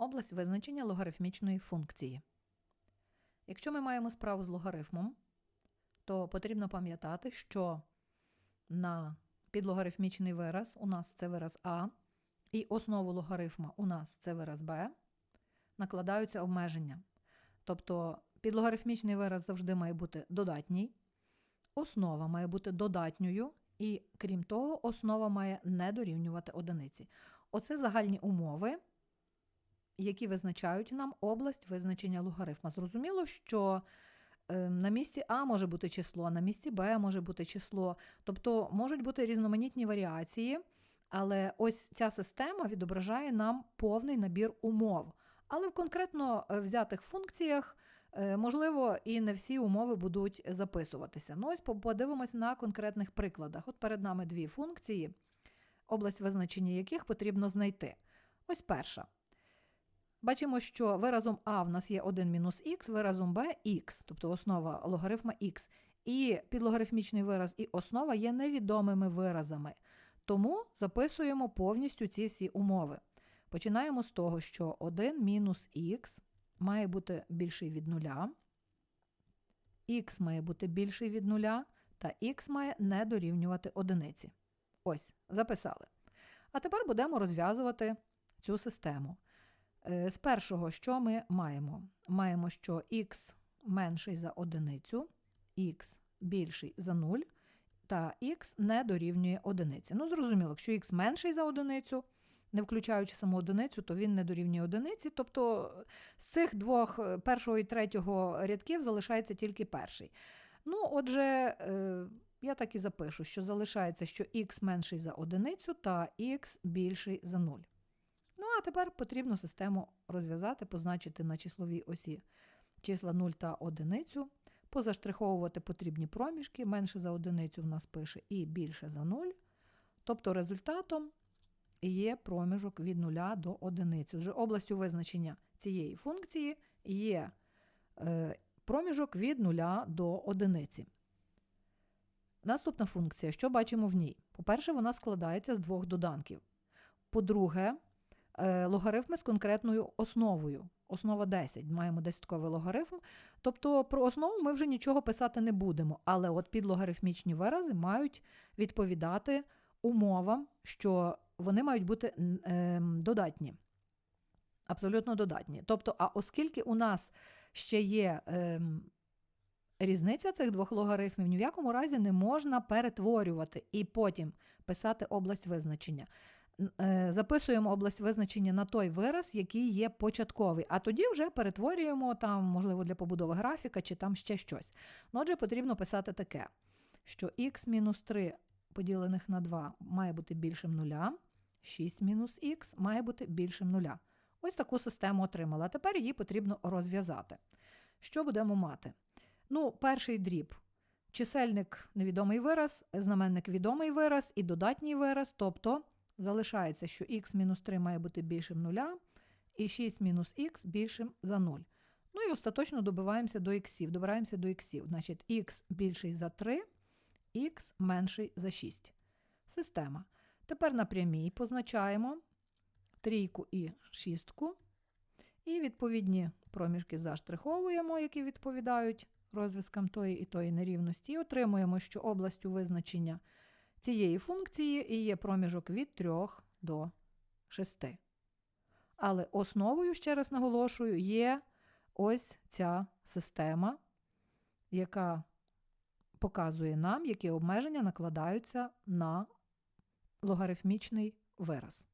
Область визначення логарифмічної функції. Якщо ми маємо справу з логарифмом, то потрібно пам'ятати, що на підлогарифмічний вираз у нас це вираз А, і основу логарифма у нас це вираз Б, накладаються обмеження. Тобто підлогарифмічний вираз завжди має бути додатній, основа має бути додатньою, і крім того, основа має не дорівнювати одиниці. Оце загальні умови, які визначають нам область визначення логарифма. Зрозуміло, що е, на місці А може бути число, на місці Б може бути число. Тобто можуть бути різноманітні варіації, але ось ця система відображає нам повний набір умов. Але в конкретно е, взятих функціях, е, можливо, і не всі умови будуть записуватися. Ну, ось подивимось на конкретних прикладах. От перед нами дві функції, область визначення яких потрібно знайти. Ось перша. Бачимо, що виразом А в нас є 1 мінус х, виразом Б х, тобто основа логарифма х. І підлогарифмічний вираз і основа є невідомими виразами. Тому записуємо повністю ці всі умови. Починаємо з того, що 1 мінус х має бути більший від нуля, х має бути більший від нуля, та х має не дорівнювати одиниці. Ось, записали. А тепер будемо розв'язувати цю систему. Е, З першого, що ми маємо? Маємо, що х менший за одиницю, х більший за 0, та х не дорівнює одиниці. Ну, зрозуміло, якщо х менший за одиницю, не включаючи саму одиницю, то він не дорівнює одиниці. Тобто з цих двох, е, першого і третього рядків, залишається тільки перший. Ну, отже, е, я так і запишу, що залишається, що х менший за одиницю та х більший за 0. Ну, а тепер потрібно систему розв'язати, позначити на числовій осі числа 0 та одиницю, позаштриховувати потрібні проміжки, менше за одиницю в нас пише і більше за 0. Тобто результатом є проміжок від 0 до 1. Вже областю визначення цієї функції є е, проміжок від 0 до 1. Наступна функція, що бачимо в ній? По-перше, вона складається з двох доданків. По-друге, логарифми з конкретною основою. Основа 10, маємо десятковий логарифм. Тобто про основу ми вже нічого писати не будемо, але от підлогарифмічні вирази мають відповідати умовам, що вони мають бути е, додатні. Абсолютно додатні. Тобто, а оскільки у нас ще є е, різниця цих двох логарифмів, ні в якому разі не можна перетворювати і потім писати область визначення. Е, записуємо область визначення на той вираз, який є початковий, а тоді вже перетворюємо там, можливо, для побудови графіка чи там ще щось. Ну, Отже, потрібно писати таке, що х-3 поділених на 2 має бути більшим нуля, 6 мінус х має бути більшим нуля. Ось таку систему отримала. Тепер її потрібно розв'язати. Що будемо мати? Ну, перший дріб. Чисельник невідомий вираз, знаменник відомий вираз і додатній вираз, тобто залишається, що х-3 має бути більшим нуля, і 6 мінус х більшим за 0. Ну і остаточно добиваємося до х, добираємося до х. Значить, х більший за 3, х менший за 6. Система. Тепер на прямій позначаємо трійку і шістку. І відповідні проміжки заштриховуємо, які відповідають розв'язкам тої і тої нерівності, і отримуємо, що областю визначення цієї функції і є проміжок від 3 до 6. Але основою, ще раз наголошую, є ось ця система, яка показує нам, які обмеження накладаються на логарифмічний вираз.